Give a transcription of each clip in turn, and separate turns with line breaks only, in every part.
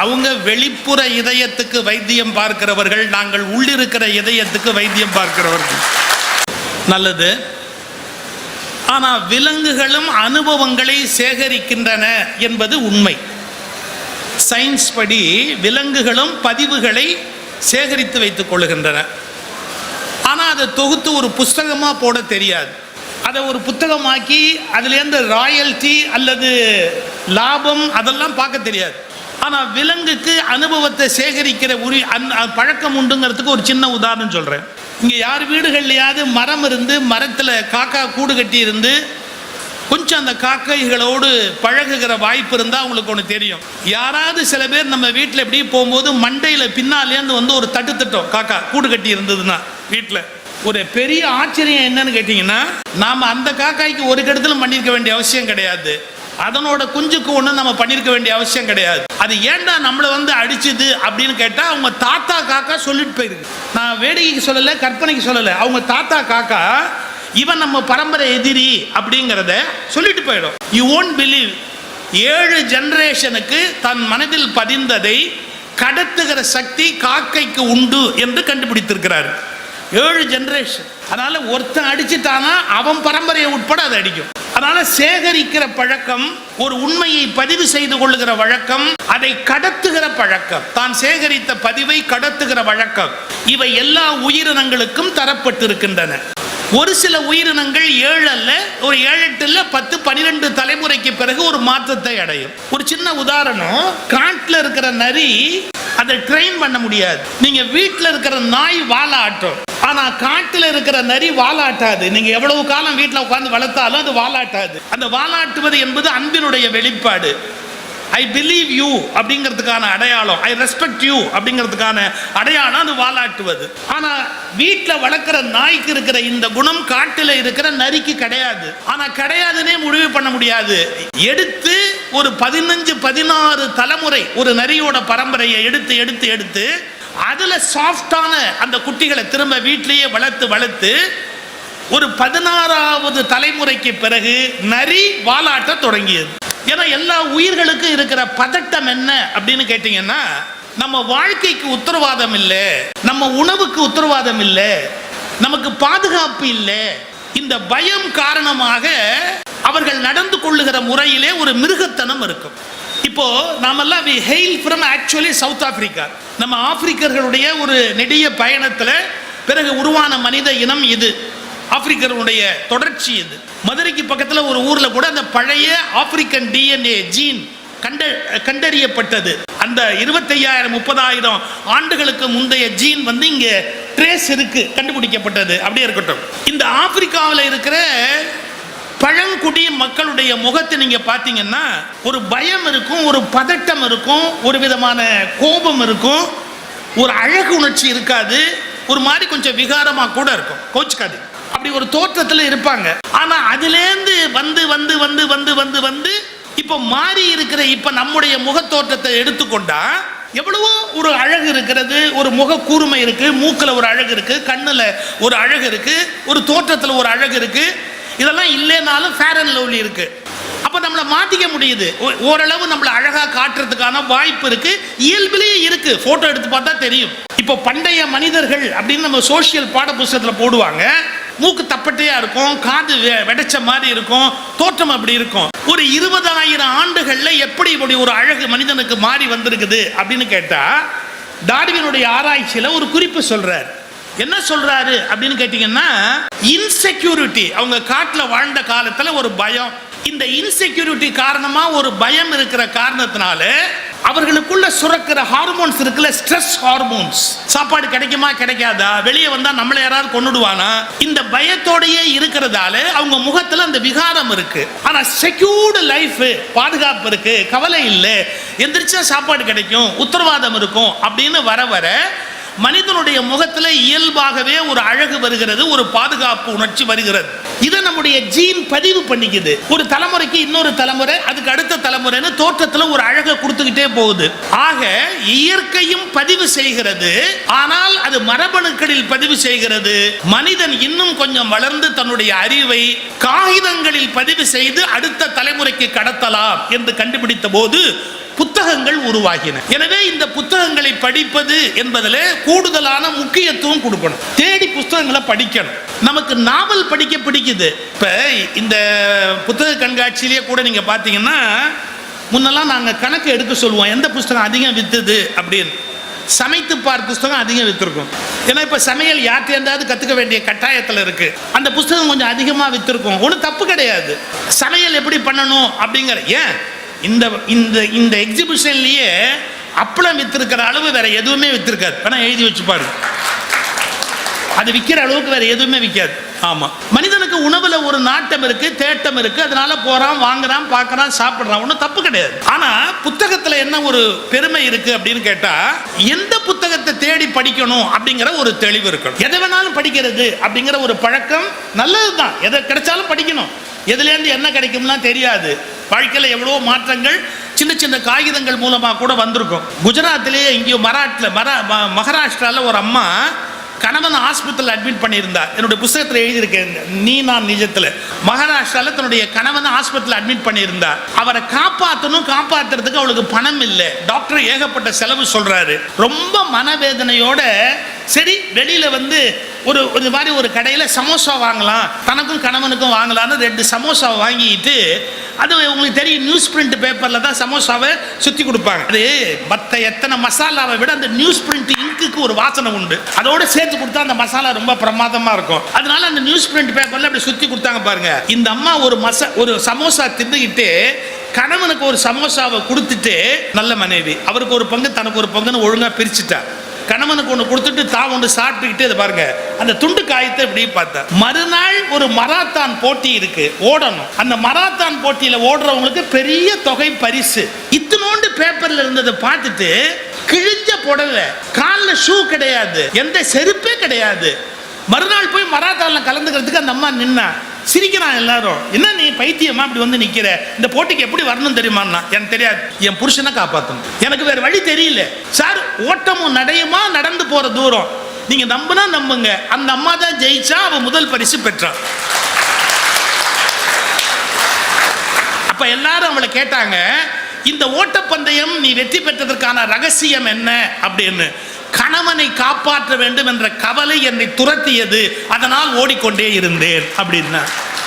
அவங்க வெளிப்புற இதயத்துக்கு வைத்தியம் பார்க்கிறவர்கள் நாங்கள் உள்ளிருக்கிற இதயத்துக்கு வைத்தியம் பார்க்கிறவர்கள். நல்லது. ஆனால் விலங்குகளும் அனுபவங்களை சேகரிக்கின்றன என்பது உண்மை. சயின்ஸ் படி விலங்குகளும் பதிவுகளை சேகரித்து வைத்துக் கொள்ளுகின்றன ஆனால் அதை தொகுத்து ஒரு புஸ்தகமாக போட தெரியாது. அதை ஒரு புத்தகமாக்கி அதுலேருந்து ராயல்டி அல்லது லாபம் அதெல்லாம் பார்க்க தெரியாது. ஆனால் விலங்குக்கு அனுபவத்தை சேகரிக்கிற உரி அந் பழக்கம் உண்டுங்கிறதுக்கு ஒரு சின்ன உதாரணம் சொல்கிறேன் இங்கே யார் வீடுகள்லையாவது மரம் இருந்து மரத்தில் காக்கா கூடு கட்டி இருந்து கொஞ்சம் அந்த காக்கைகளோடு பழகுகிற வாய்ப்பு இருந்தால் அவங்களுக்கு ஒன்று தெரியும். யாராவது சில பேர் நம்ம வீட்டில் எப்படி போகும்போது மண்டையில் பின்னாலேருந்து வந்து ஒரு தட்டு தட்டும் காக்கா கூடு கட்டி இருந்ததுன்னா வீட்டில் ஒரு பெரிய ஆச்சரியம் என்னன்னு கேட்டிங்கன்னா நாம் அந்த காக்காய்க்கு ஒரு கெடுதலும் பண்ணியிருக்க வேண்டிய அவசியம் கிடையாது. அதனோட குஞ்சுக்கு ஒன்றும் நம்ம பண்ணியிருக்க வேண்டிய அவசியம் கிடையாது. அது ஏன்டா நம்மளை வந்து அடிச்சுது அப்படின்னு கேட்டால் அவங்க தாத்தா காக்கா சொல்லிட்டு போயிருக்கு. நான் வேடிக்கைக்கு சொல்லலை கற்பனைக்கு சொல்லலை. அவங்க தாத்தா காக்கா இவன் நம்ம பரம்பரை எதிரி அப்படிங்கிறத சொல்லிட்டு போயிடும். யூ ஓன்ட் பிலீவ் ஏழு ஜென்ரேஷனுக்கு தன் மனதில் பதிந்ததை கடத்துகிற சக்தி காக்கைக்கு உண்டு என்று கண்டுபிடித்திருக்கிறார். ஏழு ஜெனரேஷன் அதனால ஒருத்தன் அடிச்சுட்டானா அவன் பரம்பரையை உட்பட அதை அடிக்கும். அதனால சேகரிக்கிற பழக்கம் ஒரு உண்மையை பதிவு செய்து கொள்ளுகிற வழக்கம் அதை கடத்துகிற பழக்கம். தான் சேகரித்த பதிவை கடத்துகிற வழக்கம். இவை எல்லா உயிரினங்களுக்கும் தரப்பட்டிருக்கின்றன. ஒரு சில உயிரினங்கள் ஏழு அல்ல ஒரு ஏழு எட்டு இல்ல பத்து பனிரெண்டு தலைமுறைக்கு பிறகு ஒரு மாற்றத்தை அடையும். ஒரு சின்ன உதாரணம் காட்டில் இருக்கிற நரி அதை ட்ரெயின் பண்ண முடியாது. நீங்க வீட்டில் இருக்கிற நாய் வாலாட்டும். ஆனா காட்டில் இருக்கிற நரி வாலாட்டாது. நீங்க எவ்வளவு காலம் வீட்டில் உட்காந்து வளர்த்தாலும் அது வாலாட்டாது. அந்த வாலாட்டுவது என்பது அன்பினுடைய வெளிப்பாடு. ஐ பிலீவ் யூ அப்படிங்கிறதுக்கான அடையாளம். ஐ ரெஸ்பெக்ட் யூ அப்படிங்கிறதுக்கான அடையாளம் அது வாலாட்டுவது. ஆனால் வீட்டில் வளர்க்குற நாய்க்கு இருக்கிற இந்த குணம் காட்டில் இருக்கிற நரிக்கு கிடையாது. ஆனால் கிடையாதுன்னே முடிவு பண்ண முடியாது. எடுத்து ஒரு பதினஞ்சு பதினாறு தலைமுறை ஒரு நரியோட பரம்பரையை எடுத்து எடுத்து எடுத்து அதில் சாஃப்டான அந்த குட்டிகளை திரும்ப வீட்டிலேயே வளர்த்து வளர்த்து ஒரு பதினாறாவது தலைமுறைக்கு பிறகு நரி வாலாட்ட தொடங்கியது. ஏன்னா எல்லா உயிர்களுக்கும் இருக்கிற பதட்டம் என்ன அப்படின்னு கேட்டீங்கன்னா நம்ம வாழ்க்கைக்கு உத்தரவாதம் இல்லை நம்ம உணவுக்கு உத்தரவாதம் இல்லை நமக்கு பாதுகாப்பு இல்லை. இந்த பயம் காரணமாக அவர்கள் நடந்து கொள்ளுகிற முறையிலே ஒரு மிருகத்தனம் இருக்கும். இப்போ நாமெல்லாம் we hail from actually South Africa நம்ம ஆப்பிரிக்கர்களுடைய ஒரு நெடிய பயணத்தில் பிறகு உருவான மனித இனம் இது. ஆப்பிரிக்கருடைய தொடர்ச்சி இது. மதுரைக்கு பக்கத்தில் ஒரு ஊரில் கூட அந்த பழைய ஆப்பிரிக்கன் டிஎன்ஏ ஜீன் கண்ட கண்டறியப்பட்டது. அந்த இருபத்தையாயிரம் முப்பதாயிரம் ஆண்டுகளுக்கு முந்தைய ஜீன் வந்து இங்கே ட்ரேஸ் இருக்கு கண்டுபிடிக்கப்பட்டது. அப்படியே இருக்கட்டும். இந்த ஆப்பிரிக்காவில் இருக்கிற பழங்குடி மக்களுடைய முகத்தை நீங்க பார்த்தீங்கன்னா ஒரு பயம் இருக்கும் ஒரு பதட்டம் இருக்கும் ஒரு விதமான கோபம் இருக்கும் ஒரு அழகு உணர்ச்சி இருக்காது ஒரு மாதிரி கொஞ்சம் விகாரமாக கூட இருக்கும். கோச்சுக்காது அப்படி ஒரு தோற்றத்தில் இருப்பாங்க. ஆனா அதுலேருந்து வந்து வந்து வந்து வந்து வந்து வந்து இப்போ மாறி இருக்கிற இப்ப நம்முடைய முகத்தோற்றத்தை எடுத்துக்கொண்டா எவ்வளவோ ஒரு அழகு இருக்கிறது ஒரு முக கூர்மை இருக்கு மூக்கில் ஒரு அழகு இருக்கு கண்ணில் ஒரு அழகு இருக்கு ஒரு தோற்றத்தில் ஒரு அழகு இருக்கு. இதெல்லாம் இல்லைனாலும் ஃபேர் அண்ட் லவ்லி இருக்கு. அப்போ நம்மளை மாற்றிக்க முடியுது. ஓ- ஓரளவு நம்மளை அழகாக காட்டுறதுக்கான வாய்ப்பு இருக்கு. இயல்பிலேயே இருக்கு. ஃபோட்டோ எடுத்து பார்த்தா தெரியும். இப்போ பண்டைய மனிதர்கள் அப்படின்னு நம்ம சோஷியல் பாட புஸ்தகத்தில் போடுவாங்க. மூக்கு தப்பட்டையாக இருக்கும் காது வெ- வெடைச்ச மாதிரி இருக்கும் தோற்றம் அப்படி இருக்கும். ஒரு இருபதாயிரம் ஆண்டுகளில் எப்படி இப்படி ஒரு அழகு மனிதனுக்கு மாறி வந்திருக்குது அப்படின்னு கேட்டால் டார்வினுடைய ஆராய்ச்சியில் ஒரு குறிப்பு சொல்கிறார் என்ன சொல்கிறாரு அப்படின்னு கேட்டிங்கன்னா இன்செக்யூரிட்டி அவங்க காட்டில் வாழ்ந்த காலத்தில் ஒரு பயம். இந்த இன்செக்யூரிட்டி காரணமாக ஒரு பயம் இருக்கிற காரணத்தினால அவர்களுக்குள்ள சுரக்கிற ஹார்மோன்ஸ் இருக்குல்ல ஸ்ட்ரெஸ் ஹார்மோன்ஸ் சாப்பாடு கிடைக்குமா கிடைக்காதா? வெளியே வந்தா நம்மள யாராவது கொன்னுடுவானா? இந்த பயத்தோடையே இருக்கிறதால அவங்க முகத்துல அந்த விகாரம் இருக்கு. ஆனா செக்யூர்டு லைஃப் பாதுகாப்பு இருக்கு கவலை இல்லை. எந்திரிச்சா சாப்பாடு கிடைக்கும் உத்தரவாதம் இருக்கும் அப்படின்னு வர வர மனிதனுடைய முகத்துல இயல்பாகவே ஒரு அழகு வருகிறது ஒரு பாதுகாப்பு உணர்ச்சி வருகிறது. இதை நம்முடைய ஜீன் பதிவு பண்ணிக்குது. ஒரு தலைமுறைக்கு இன்னொரு தலைமுறை அதுக்கு அடுத்த தலைமுறைன்னு தோற்றத்துல ஒரு அழகை கொடுத்துக்கிட்டே போகுது. ஆக இயற்கையும் பதிவு செய்கிறது ஆனால் அது மரபணுக்களில் பதிவு செய்கிறது. மனிதன் இன்னும் கொஞ்சம் வளர்ந்து தன்னுடைய அறிவை காகிதங்களில் பதிவு செய்து அடுத்த தலைமுறைக்கு கடத்தலாம் என்று கண்டுபிடித்த போது புத்தகங்கள் உருவாகின. எனவே இந்த புத்தகங்களை படிப்பது என்பதில் கூடுதலான முக்கியத்துவம் கொடுக்கணும். தேடி புத்தகங்களை படிக்கணும். நமக்கு நாவல் படிக்க பிடிக்குது. இப்போ இந்த புத்தக கண்காட்சியிலேயே கூட நீங்க பார்த்தீங்கன்னா முன்னெல்லாம் நாங்கள் கணக்கு எடுக்க சொல்லுவோம் எந்த புஸ்தகம் அதிகம் வித்துது அப்படின்னு. சமைத்து பார் புஸ்தகம் அதிகம் வித்திருக்கும். ஏன்னா இப்போ சமையல் யார்கிட்டயாவது கற்றுக்க வேண்டிய கட்டாயத்தில் இருக்கு. அந்த புஸ்தகம் கொஞ்சம் அதிகமாக வித்திருக்கும். ஒன்றும் தப்பு கிடையாது. சமையல் எப்படி பண்ணணும் அப்படிங்கிற ஏன்? இந்த இந்த இந்த எக்ஸிபிஷன்லேயே அப்பளம் வித்திருக்கிற அளவு வேற எதுவுமே வித்திருக்காது. வேணா எழுதி வச்சு பாருங்க. அது விற்கிற அளவுக்கு வேற எதுவுமே விற்காது ஆமா. அவனுக்கு உணவுல ஒரு நாட்டம் இருக்கு தேட்டம் இருக்கு அதனால போறான் வாங்குறான் பார்க்கறான் சாப்பிடுறான். ஒன்றும் தப்பு கிடையாது. ஆனா புத்தகத்துல என்ன ஒரு பெருமை இருக்கு அப்படின்னு கேட்டா எந்த புத்தகத்தை தேடி படிக்கணும் அப்படிங்கிற ஒரு தெளிவு இருக்கணும். எதை வேணாலும் படிக்கிறது அப்படிங்கிற ஒரு பழக்கம் நல்லதுதான். எதை கிடைச்சாலும் படிக்கணும். எதுலேருந்து என்ன கிடைக்கும்னா தெரியாது. வாழ்க்கையில் எவ்வளோ மாற்றங்கள் சின்ன சின்ன காகிதங்கள் மூலமாக கூட வந்திருக்கும். குஜராத்திலேயே இங்கேயோ மராட்டில் மரா ம- ஒரு அம்மா கணவன் ஹாஸ்பிட்டல் அட்மிட் பண்ணியிருந்தார். என்னுடைய புஸ்தகத்தில் எழுதியிருக்கேன் நீ நான் நிஜத்தில். மகாராஷ்டிரால தன்னுடைய கணவன் ஹாஸ்பிட்டல் அட்மிட் பண்ணியிருந்தார். அவரை காப்பாற்றணும் காப்பாத்துறதுக்கு அவளுக்கு பணம் இல்லை. டாக்டர் ஏகப்பட்ட செலவு சொல்றாரு. ரொம்ப மனவேதனையோட சரி வெளியில வந்து ஒரு ஒரு மாதிரி ஒரு கடையில் சமோசா வாங்கலாம். தனக்கும் கணவனுக்கும் வாங்கலாம்னு ரெண்டு சமோசா வாங்கிட்டு அது உங்களுக்கு தெரியும் நியூஸ் பிரிண்ட் பேப்பரில் தான் சமோசாவை சுற்றி கொடுப்பாங்க. அது மற்ற எத்தனை மசாலாவை விட அந்த நியூஸ் பிரிண்ட் இங்குக்கு ஒரு வாசனை உண்டு. அதோட சேர்த்து கொடுத்தா அந்த மசாலா ரொம்ப பிரமாதமா இருக்கும். அதனால அந்த நியூஸ் பிரிண்ட் பேப்பர்ல அப்படி சுற்றி கொடுத்தாங்க பாருங்க. இந்த அம்மா ஒரு மசா ஒரு சமோசா தின்னுக்கிட்டு கணவனுக்கு ஒரு சமோசாவை கொடுத்துட்டு நல்ல மனைவி. அவருக்கு ஒரு பங்கு தனக்கு ஒரு பங்குன்னு ஒழுங்கா பிரிச்சுட்டா. கணவனுக்கு ஒன்று கொடுத்துட்டு தான் ஒன்று சாப்பிட்டுக்கிட்டு இதை பாருங்க. அந்த துண்டு காயத்தை இப்படி பார்த்தேன். மறுநாள் ஒரு மராத்தான் போட்டி இருக்கு. ஓடணும். அந்த மராத்தான் போட்டியில் ஓடுறவங்களுக்கு பெரிய தொகை பரிசு. இத்தனோண்டு பேப்பர்ல இருந்ததை பார்த்துட்டு கிழிஞ்ச புடவை காலில் ஷூ கிடையாது எந்த செருப்பே கிடையாது. மறுநாள் போய் மராத்தானில் கலந்துக்கிறதுக்கு அந்த அம்மா நின்னா. சிரிக்கிறான் எல்லாரும். என்ன நீ பைத்தியமா இப்படி வந்து நிக்கிற? இந்த போட்டிக்கு எப்படி வரணும் தெரியுமான்னா? எனக்கு தெரியாது. என் புருஷனை காப்பாற்றணும் எனக்கு வேற வழி தெரியல. சார் ஓட்டமும் நடையுமா? நடந்து போற தூரம். நீங்க நம்புனா நம்புங்க. அந்த அம்மா தான் ஜெயிச்சா அவ முதல் பரிசு பெற்றான். அப்ப எல்லாரும் அவளை கேட்டாங்க இந்த ஓட்டப்பந்தயம் நீ வெற்றி பெற்றதற்கான ரகசியம் என்ன? அப்படின்னு. கணவனை காப்பாற்ற வேண்டும் என்ற கவலை என்னை துரத்தியது. அதனால் ஓடிக்கொண்டே இருந்தேன் அப்படின்னா.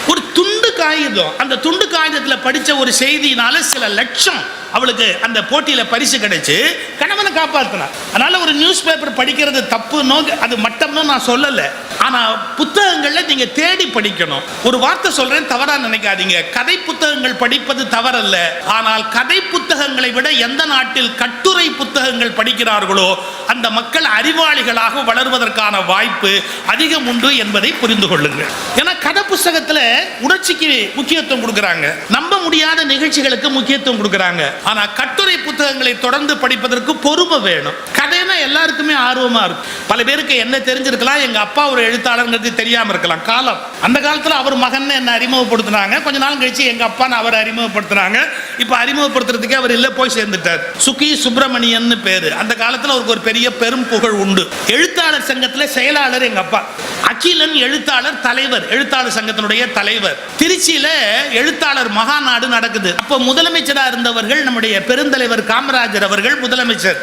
ஒரு துண்டு காகிதம். அந்த துண்டு காகிதத்துல படிச்ச ஒரு செய்தியினால சில லட்சம் அவளுக்கு அந்த போட்டியில பரிசு கிடைச்சு கணவனை காப்பாற்றினார் அதனால ஒரு நியூஸ் பேப்பர் படிக்கிறது தப்புனோ அது மட்டம்னு நான் சொல்லலை. ஆனால் புத்தகங்களில் நீங்கள் தேடி படிக்கணும். ஒரு வார்த்தை சொல்கிறேன் தவறாக நினைக்காதீங்க. கதை புத்தகங்கள் படிப்பது தவறல்ல. ஆனால் கதை புத்தகங்களை விட எந்த நாட்டில் கட்டுரை புத்தகங்கள் படிக்கிறார்களோ அந்த மக்கள் அறிவாளிகளாக வளர்வதற்கான வாய்ப்பு அதிகம் உண்டு என்பதை புரிந்து கொள்ளுங்கள். ஏன்னா கதை புஸ்தகத்தில் உணர்ச்சிக்கு முக்கியத்துவம் கொடுக்குறாங்க. நம்ப முடியாத நிகழ்ச்சிகளுக்கு முக்கியத்துவம் கொடுக்குறாங்க. ஆனால் கட்டுரை புத்தகங்களை தொடர்ந்து படிப்பதற்கு பொறுமை வேணும். கதைனா எல்லாருக்குமே ஆர்வமாக இருக்கும். பல பேருக்கு என்ன தெரிஞ்சிருக்கலாம் எங்க அப்பா ஒரு எழுத்தாளர்ங்கிறது தெரியாம இருக்கலாம். காலம். அந்த காலத்துல அவர் மகன் என்ன அறிமுகப்படுத்தினாங்க. கொஞ்ச நாள் கழிச்சு எங்க அப்பா அவர் அறிமுகப்படுத்தினாங்க. இப்ப அறிமுகப்படுத்துறதுக்கே அவர் இல்ல போய் சேர்ந்துட்டார். சுகி சுப்பிரமணியன் பேரு. அந்த காலத்துல அவருக்கு ஒரு பெரிய பெரும் புகழ் உண்டு. எழுத்தாளர் சங்கத்துல செயலாளர் எங்க அப்பா. அகிலன் எழுத்தாளர் தலைவர் எழுத்தாளர் சங்கத்தினுடைய தலைவர். திருச்சியில எழுத்தாளர் மகாநாடு நடக்குது. அப்போ முதலமைச்சரா இருந்தவர்கள் நம்முடைய பெருந்தலைவர் காமராஜர் அவர்கள் முதலமைச்சர்.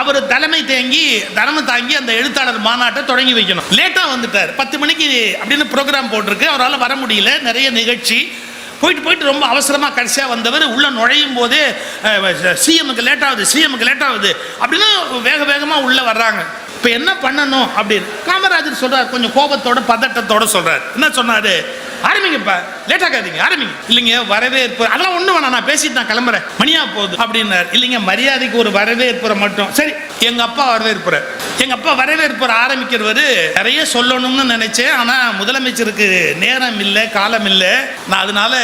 அவர் தலைமை தேங்கி தலைமை தாங்கி அந்த எழுத்தாளர் மாநாட்டை தொடங்கி வைக்கணும். லேட்டாக வந்துட்டார். பத்து மணிக்கு அப்படின்னு ப்ரோக்ராம் போட்டிருக்கு. அவரால் வர முடியல. நிறைய நிகழ்ச்சி. போயிட்டு போயிட்டு ரொம்ப அவசரமாக கடைசியாக வந்தவர். உள்ளே நுழையும் போதே சிஎம்முக்கு லேட் ஆகுது லேட்டாகுது லேட் ஆகுது அப்படின்னு வேக வேகமாக உள்ளே வர்றாங்க. இப்போ என்ன பண்ணணும் அப்படின்னு காமராஜர் சொல்கிறார் கொஞ்சம் கோபத்தோட பதட்டத்தோட சொல்கிறார் என்ன சொன்னார்? ஆரம்பிங்கப்பா லேட் ஆகாதீங்க ஆரம்பிங்க. இல்லைங்க வரவேற்பு. அதெல்லாம் ஒன்று வேணாம் நான் பேசிட்டு நான் கிளம்புறேன். மணியா போகுது அப்படின்னார். இல்லைங்க மரியாதைக்கு ஒரு வரவேற்புரை மட்டும். சரி எங்கள் அப்பா வரவேற்புரை எங்கள் அப்பா வரவேற்புரை ஆரம்பிக்கிறவர் நிறைய சொல்லணும்னு நினைச்சேன். ஆனால் முதலமைச்சருக்கு நேரம் இல்லை காலம் இல்லை. நான் அதனால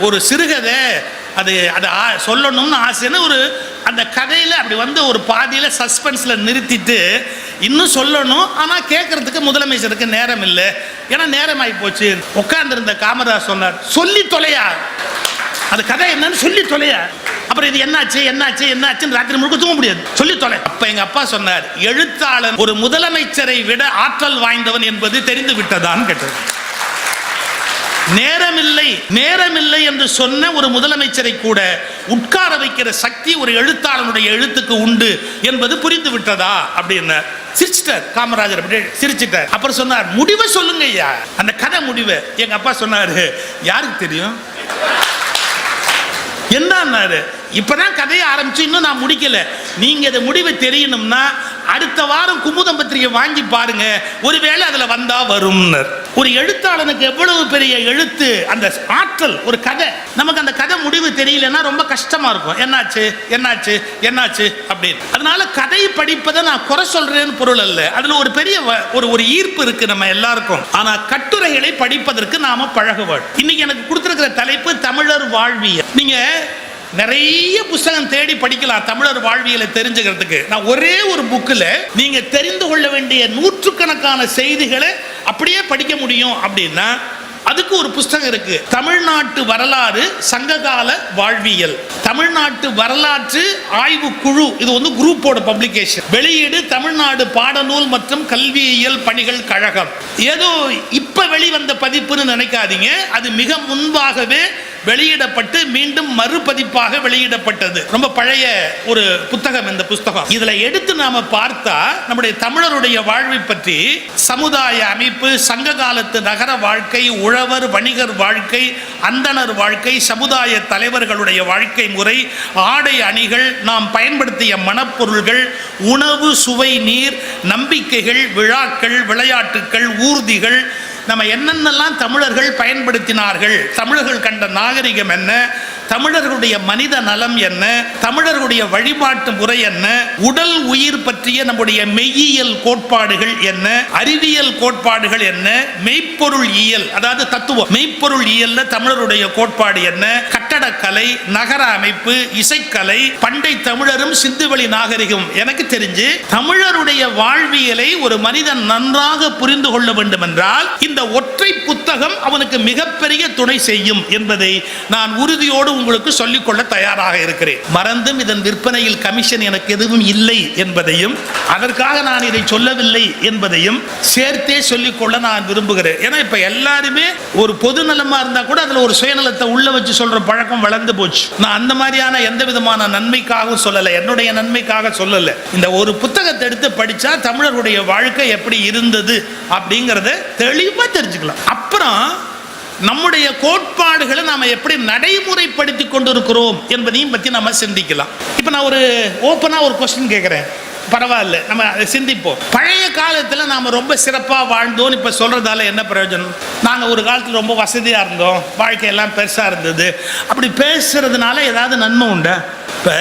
ஒரு சிறுகதை அது அதை ஆ- சொல்லணும்னு ஆசைன்னு ஒரு அந்த கதையில் அப்படி வந்து ஒரு பாதியில் சஸ்பென்ஸில் நிறுத்திட்டு இன்னும் சொல்லணும் ஆனால் கேட்கறதுக்கு முதலமைச்சருக்கு நேரம் இல்லை. ஏன்னா நேரம் ஆகி போச்சு. உட்கார்ந்திருந்த காமராஜ் சொன்னார் சொல்லி தொலையா? அது கதை என்னன்னு சொல்லி தொலையா? அப்புறம் இது என்னாச்சு என்னாச்சு என்னாச்சுன்னு ராத்திரி முழுக்க தூங்க முடியாது. சொல்லி தொலை. அப்ப எங்க அப்பா சொன்னார் எழுத்தாளன் ஒரு முதலமைச்சரை விட ஆற்றல் வாய்ந்தவன் என்பது தெரிந்து விட்டதான்னு கேட்டது. நேரமில்லை நேரமில்லை என்று சொன்ன ஒரு முதலமைச்சரை கூட உட்கார வைக்கிற சக்தி ஒரு எழுத்தாளனுடைய எழுத்துக்கு உண்டு என்பது புரிந்து விட்டதா? அப்படின்னு சிரிச்சிட்டார் காமராஜர். அப்படியே சிரிச்சிட்டார். அப்புறம் சொன்னார் முடிவை சொல்லுங்க ஐயா. அந்த கதை முடிவை. எங்க அப்பா சொன்னாரு யாருக்கு தெரியும்? என்னன்னாரு இப்பதான் கதையை ஆரம்பிச்சு இன்னும் நான் முடிக்கல. நீங்க இதை முடிவை தெரியணும்னா அடுத்த வாரம் குமுதம் பத்திரிகை வாங்கி பாருங்க. ஒருவேளை அதுல வந்தா வரும்னர். ஒரு எழுத்தாளனுக்கு எவ்வளவு பெரிய எழுத்து அந்த ஆற்றல் ஒரு கதை. நமக்கு அந்த கதை முடிவு தெரியலன்னா ரொம்ப கஷ்டமா இருக்கும். என்னாச்சு என்னாச்சு என்னாச்சு அப்படின்னு. அதனால கதை படிப்பதை நான் குறை சொல்றேன்னு பொருள் அல்ல. அதுல ஒரு பெரிய வ- ஒரு ஒரு ஈர்ப்பு இருக்கு நம்ம எல்லாருக்கும். ஆனா கட்டுரைகளை படிப்பதற்கு நாம பழக வேண்டும் இன்னைக்கு எனக்கு கொடுத்திருக்கிற தலைப்பு தமிழர் வாழ்வியல். நீங்க நிறைய புஸ்தகம் தேடி படிக்கலாம் தமிழர் வாழ்வியலை தெரிஞ்சுக்கிறதுக்கு. நான் ஒரே ஒரு புக்கில் நீங்க தெரிந்து கொள்ள வேண்டிய நூற்றுக்கணக்கான செய்திகளை அப்படியே படிக்க முடியும் அப்படின்னா அதுக்கு ஒரு புஸ்தகம் இருக்கு. தமிழ்நாட்டு வரலாறு சங்ககால வாழ்வியல். தமிழ்நாட்டு வரலாற்று ஆய்வு குழு இது வந்து குரூப்போட பப்ளிகேஷன். வெளியீடு தமிழ்நாடு பாடநூல் மற்றும் கல்வியியல் பணிகள் கழகம். ஏதோ இப்ப வெளிவந்த பதிப்புன்னு நினைக்காதீங்க. அது மிக முன்பாகவே வெளியிடப்பட்டு மீண்டும் மறுபதிப்பாக வெளியிடப்பட்டது. ரொம்ப பழைய ஒரு புத்தகம் இந்த புத்தகம் இதுல எடுத்து நாம பார்த்தா நம்முடைய தமிழருடைய வாழ்வை பற்றி சமுதாய அமைப்பு சங்க காலத்து நகர வாழ்க்கை உழவர் வணிகர் வாழ்க்கை அந்தணர் வாழ்க்கை சமுதாய தலைவர்களுடைய வாழ்க்கை முறை ஆடை அணிகள் நாம் பயன்படுத்திய மனப்பொருள்கள் உணவு சுவை நீர் நம்பிக்கைகள் விழாக்கள் விளையாட்டுக்கள் ஊர்திகள் நம்ம என்னென்னலாம் தமிழர்கள் பயன்படுத்தினார்கள்? தமிழர்கள் கண்ட நாகரிகம் என்ன? தமிழர்களுடைய மனித நலம் என்ன? தமிழர்களுடைய வழிபாட்டு முறை என்ன? உடல் உயிர் பற்றிய நம்முடைய மெய்யியல் கோட்பாடுகள் என்ன? அறிவியல் கோட்பாடுகள் என்ன? மெய்ப்பொருள் இயல் அதாவது தத்துவம். மெய்ப்பொருள் இயல்ல தமிழருடைய கோட்பாடு என்ன? கட்டடக்கலை நகர அமைப்பு இசைக்கலை பண்டை தமிழரும் சிந்துவெளி நாகரிகம். எனக்கு தெரிஞ்சு தமிழருடைய வாழ்வியலை ஒரு மனிதன் நன்றாக புரிந்து கொள்ள வேண்டும் என்றால் இந்த ஒற்றை புத்தகம் அவனுக்கு மிகப்பெரிய துணை செய்யும் என்பதை நான் உறுதியோடு உங்களுக்கு சொல்லிக்கொள்ள தயாராக இருக்கிறேன். மறந்தும் இதன் விற்பனையில் கமிஷன் எனக்கு எதுவும் இல்லை என்பதையும் அதற்காக நான் இதை சொல்லவில்லை என்பதையும் சேர்த்தே சொல்லிக்கொள்ள நான் விரும்புகிறேன். ஏன்னா இப்ப எல்லாருமே ஒரு பொது நலமா இருந்தா கூட அதுல ஒரு சுயநலத்தை உள்ள வச்சு சொல்ற பழக்கம் வளர்ந்து போச்சு. நான் அந்த மாதிரியான எந்த விதமான நன்மைக்காகவும் சொல்லலை. என்னுடைய நன்மைக்காக சொல்லலை. இந்த ஒரு புத்தகத்தை எடுத்து படிச்சா தமிழர்களுடைய வாழ்க்கை எப்படி இருந்தது அப்படிங்கறத தெளிவா தெரிஞ்சுக்கலாம். அப்புறம் நம்முடைய கோட்பாடுகளை நாம் எப்படி நடைமுறைப்படுத்தி கொண்டிருக்கிறோம் என்பதையும் பற்றி நம்ம சிந்திக்கலாம். இப்போ நான் ஒரு ஓப்பனாக ஒரு கொஸ்டின் கேட்குறேன் பரவாயில்ல நம்ம அதை சிந்திப்போம். பழைய காலத்தில் நாம் ரொம்ப சிறப்பாக வாழ்ந்தோம்னு இப்போ சொல்கிறதால என்ன பிரயோஜனம்? நாங்கள் ஒரு காலத்தில் ரொம்ப வசதியாக இருந்தோம். வாழ்க்கையெல்லாம் பெருசாக இருந்தது. அப்படி பேசுறதுனால ஏதாவது நன்மை உண்டா? இப்போ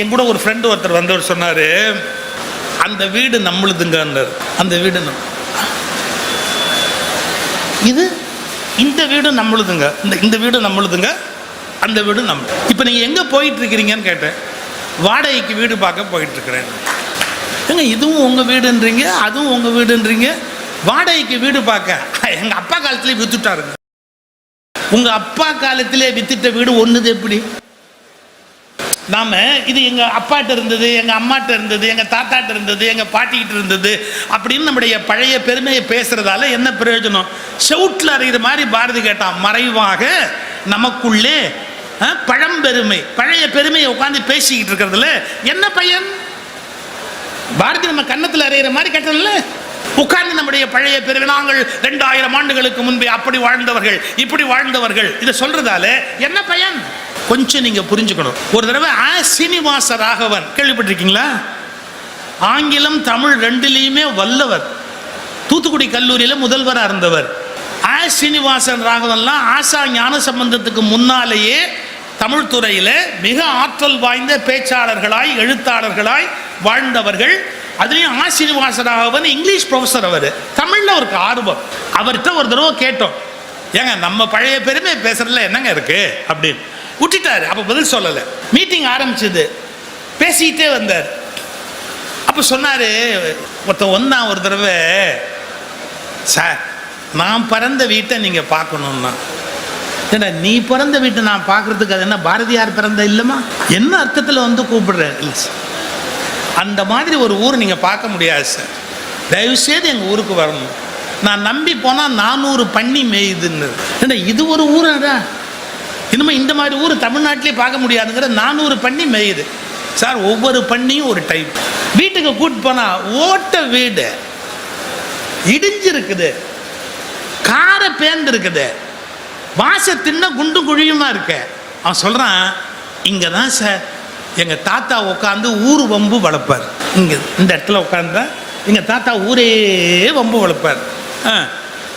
என் கூட ஒரு ஃப்ரெண்டு ஒருத்தர் வந்தவர் சொன்னார் அந்த வீடு நம்மளுதுங்க அந்த வீடு நம்ம இது இந்த வீடு நம்மளுதுங்க. இந்த இந்த வீடு நம்மளுதுங்க. அந்த வீடு நம்ம. இப்போ நீங்கள் எங்கே போயிட்டு இருக்கிறீங்கன்னு கேட்டேன். வாடகைக்கு வீடு பார்க்க போயிட்டு இருக்கிறேன் ஏங்க இதுவும் உங்கள் வீடுன்றீங்க அதுவும் உங்கள் வீடுன்றீங்க? வாடகைக்கு வீடு பார்க்க. எங்கள் அப்பா காலத்திலே வித்துட்டாருங்க. உங்கள் அப்பா காலத்திலே வித்துட்ட வீடு ஒன்றுது எப்படி? நாம் இது எங்கள் அப்பாட்ட இருந்தது எங்கள் அம்மாட்ட இருந்தது எங்கள் தாத்தாட்ட இருந்தது எங்கள் பாட்டிக்கிட்ட இருந்தது அப்படின்னு நம்முடைய பழைய பெருமையை பேசுகிறதால என்ன பிரயோஜனம்? செவுட்டில் அறிகிற மாதிரி பாரதி கேட்டான் மறைவாக நமக்குள்ளே பழம்பெருமை பழைய பெருமையை உட்காந்து பேசிக்கிட்டு இருக்கிறதுல என்ன பையன்? பாரதி நம்ம கன்னத்தில் அறையிற மாதிரி கேட்டல உட்கார்ந்து நம்முடைய பழைய பெருவினாங்கள் ரெண்டாயிரம் ஆண்டுகளுக்கு முன்பே அப்படி வாழ்ந்தவர்கள் இப்படி வாழ்ந்தவர்கள். இதை சொல்றதால என்ன பயன்? கொஞ்சம் நீங்க புரிஞ்சுக்கணும். ஒரு தடவை ஆ சீனிவாச ராகவன் கேள்விப்பட்டிருக்கீங்களா? ஆங்கிலம் தமிழ் ரெண்டுலேயுமே வல்லவர். தூத்துக்குடி கல்லூரியில் முதல்வராக இருந்தவர். ஆ சீனிவாசன் ராகவன்லாம் ஆசா ஞான சம்பந்தத்துக்கு முன்னாலேயே தமிழ்துறையில் மிக ஆற்றல் வாய்ந்த பேச்சாளர்களாய் எழுத்தாளர்களாய் வாழ்ந்தவர்கள். அதுலேயும் ஆசீர்வாசராக வந்து இங்கிலீஷ் ப்ரொஃபஸர் அவர். தமிழில் அவருக்கு ஆர்வம். அவர்கிட்ட ஒரு தடவை கேட்டோம். ஏங்க நம்ம பழைய பெருமை பேசுறதுல என்னங்க இருக்கு? அப்படின்னு. விட்டுட்டாரு. அப்போ பதில் சொல்லலை. மீட்டிங் ஆரம்பிச்சது. பேசிக்கிட்டே வந்தார். அப்போ சொன்னார் ஒருத்தன் ஒன்றா ஒரு தடவை சார் நான் பிறந்த வீட்டை நீங்கள் பார்க்கணுன்னா ஏண்டா நீ பிறந்த வீட்டை நான் பார்க்கறதுக்கு அது என்ன பாரதியார் பிறந்த இல்லைம்மா? என்ன அர்த்தத்தில் வந்து கூப்பிடுறேன் இல்லை சார் அந்த மாதிரி ஒரு ஊர் நீங்கள் பார்க்க முடியாது சார் தயவுசெய்து எங்கள் ஊருக்கு வரணும். நான் நம்பி போனால் நானூறு பண்ணி மேயுதுன்னு. ஏன்னா இது ஒரு ஊராடா இனிமேல் இந்த மாதிரி ஊர் தமிழ்நாட்டிலே பார்க்க முடியாதுங்கிற நானூறு பண்ணி மேயுது. சார் ஒவ்வொரு பண்ணியும் ஒரு டைப் வீட்டுக்கு கூட்டு போனால் ஓட்ட வீடு. இடிஞ்சிருக்குது. கார பேர்ந்துருக்குது வாச தின்ன குண்டு குழியுமா இருக்க? அவன் சொல்கிறான் இங்கே தான் சார் எங்கள் தாத்தா உட்காந்து ஊர் வம்பு வளர்ப்பார் இங்கே இந்த இடத்துல உட்காந்தா எங்கள் தாத்தா ஊரே வம்பு வளர்ப்பார் ஆ,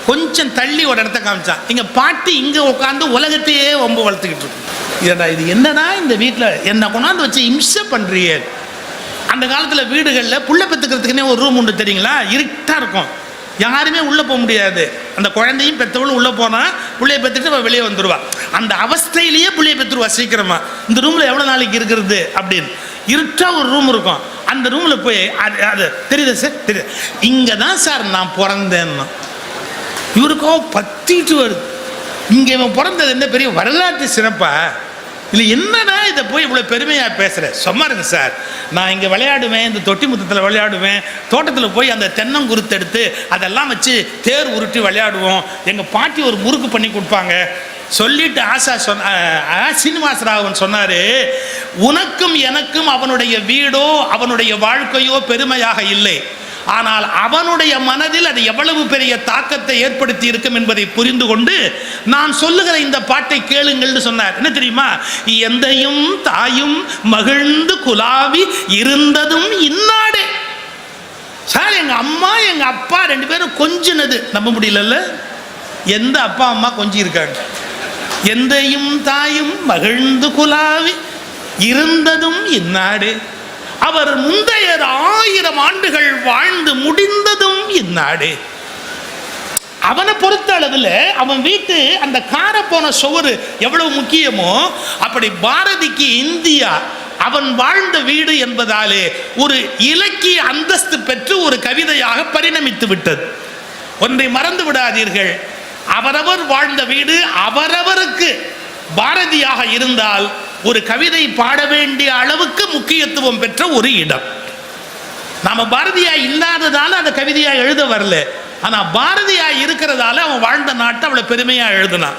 கொஞ்சம் தள்ளி ஒரு இடத்த காமிச்சான் எங்கள் பாட்டி இங்கே உட்காந்து உலகத்தையே வம்பு வளர்த்துக்கிட்டு இருக்கும் ஏடா இது என்னடா இந்த வீட்டில் என்ன கொண்டாந்து வச்சு இம்சை பண்ணுறியே அந்த காலத்தில் வீடுகளில் புள்ள பெற்றுக்கிறதுக்குன்னே ஒரு ரூம் உண்டு தெரியுங்களா? இருட்டாக இருக்கும். யாருமே உள்ளே போக முடியாது. அந்த குழந்தையும் பெற்றவளும் உள்ளே போனால் பிள்ளைய பெற்றுட்டு அவள் வெளியே வந்துடுவா அந்த அவஸ்தையிலேயே பிள்ளைய பெற்றுருவா சீக்கிரமா. இந்த ரூமில் எவ்வளோ நாளைக்கு இருக்கிறது அப்படின்னு. இருட்டாக ஒரு ரூம் இருக்கும். அந்த ரூமில் போய் அது அது தெரியுது சார் தெரியுது. இங்கே தான் சார் நான் பிறந்தேன்னா. இவருக்கும் பத்திட்டு வருது. இங்கே இவன் பிறந்தது என்ன பெரிய வரலாற்று சிறப்பாக இல்லை என்னடா இதை போய் இவ்வளோ பெருமையாக பேசுகிறேன் சும்மா இருங்க சார். நான் இங்கே விளையாடுவேன் இந்த தொட்டி முத்தத்தில் விளையாடுவேன். தோட்டத்தில் போய் அந்த தென்னங்குருத்து எடுத்து அதெல்லாம் வச்சு தேர் உருட்டி விளையாடுவோம். எங்கள் பாட்டி ஒரு முறுக்கு பண்ணி கொடுப்பாங்க. சொல்லிட்டு ஆசா சொன்ன ஆ, ராகவன் சொன்னார் உனக்கும் எனக்கும் அவனுடைய வீடோ அவனுடைய வாழ்க்கையோ பெருமையாக இல்லை. ஆனால் அவனுடைய மனதில் அது எவ்வளவு பெரிய தாக்கத்தை ஏற்படுத்தி இருக்கும் என்பதை புரிந்து கொண்டு நான் சொல்லுகிற இந்த பாட்டை கேளுங்கள்னு சொன்னார். என்ன தெரியுமா? எந்தையும் தாயும் மகிழ்ந்து குலாவி இருந்ததும் இன்னாடே. சார் எங்க அம்மா எங்க அப்பா ரெண்டு பேரும் கொஞ்சினது. நம்ப முடியலல்ல? எந்த அப்பா அம்மா கொஞ்சி இருக்காங்க எந்தையும் தாயும் மகிழ்ந்து குலாவி இருந்ததும் இந்நாடு அவர் முந்தையர் ஆயிரம் ஆண்டுகள் வாழ்ந்து முடிந்ததும் இந்நாடு அவனை பொறுத்த அளவில் அவன் வீட்டு அந்த கார போன சுவரு எவ்வளவு முக்கியமோ அப்படி பாரதிக்கு இந்தியா அவன் வாழ்ந்த வீடு என்பதாலே ஒரு இலக்கிய அந்தஸ்து பெற்று ஒரு கவிதையாக பரிணமித்து விட்டது. ஒன்றை மறந்து விடாதீர்கள். அவரவர் வாழ்ந்த வீடு அவரவருக்கு பாரதியாக இருந்தால் ஒரு கவிதை பாட வேண்டிய அளவுக்கு முக்கியத்துவம் பெற்ற ஒரு இடம். நாம பாரதியா இல்லாததால அந்த கவிதையா எழுத வரல. ஆனா பாரதியா இருக்கிறதால அவன் வாழ்ந்த நாட்டை அவளை பெருமையா எழுதினான்.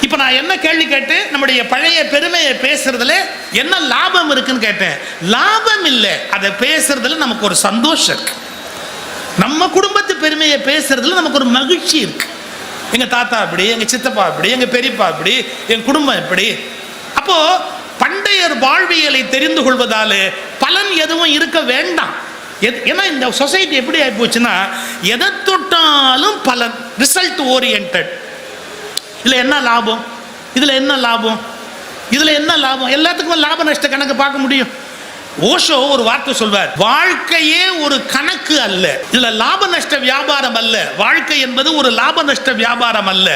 இப்போ நான் என்ன கேள்வி கேட்டு நம்முடைய பழைய பெருமையை பேசுறதுல என்ன லாபம் இருக்குன்னு கேட்டேன். லாபம் இல்லை அதை பேசுறதுல நமக்கு ஒரு சந்தோஷம் இருக்கு. நம்ம குடும்பத்து பெருமையை பேசுறதுல நமக்கு ஒரு மகிழ்ச்சி இருக்கு. எங்க தாத்தா அப்படி எங்க சித்தப்பா அப்படி எங்க பெரியப்பா அப்படி என் குடும்பம் இப்படி அப்போ பண்டையர் வாழ்வியலை தெரிந்து கொள்வதால் பலன் எதுவும் இருக்க வேண்டாம். ஏன்னா இந்த சொசைட்டி எப்படி ஆகி போச்சுன்னா எதை தொட்டாலும் பலன் ரிசல்ட் ஓரியன்ட் இதில் என்ன லாபம்? இதில் என்ன லாபம்? இதில் என்ன லாபம்? எல்லாத்துக்கும் லாப நஷ்ட கணக்கு பார்க்க முடியும். ஓஷோ ஒரு வார்த்தை சொல்வார் வாழ்க்கையே ஒரு கணக்கு அல்ல. இதுல லாப நஷ்ட வியாபாரம் அல்ல. வாழ்க்கை என்பது ஒரு லாப நஷ்ட வியாபாரம் அல்ல.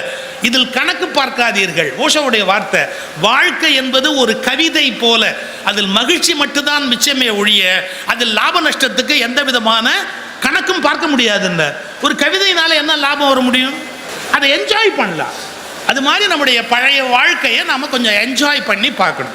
இதில் கணக்கு பார்க்காதீர்கள். ஓஷோவுடைய வார்த்தை வாழ்க்கை என்பது ஒரு கவிதை போல அதில் மகிழ்ச்சி மட்டும்தான் மிச்சமே ஒழிய அதில் லாப நஷ்டத்துக்கு எந்த விதமான கணக்கும் பார்க்க முடியாதுன்னு ஒரு கவிதையினால என்ன லாபம் வர முடியும்? அதை என்ஜாய் பண்ணலாம். அது மாதிரி நம்முடைய பழைய வாழ்க்கையை நாம் கொஞ்சம் என்ஜாய் பண்ணி பார்க்கணும்.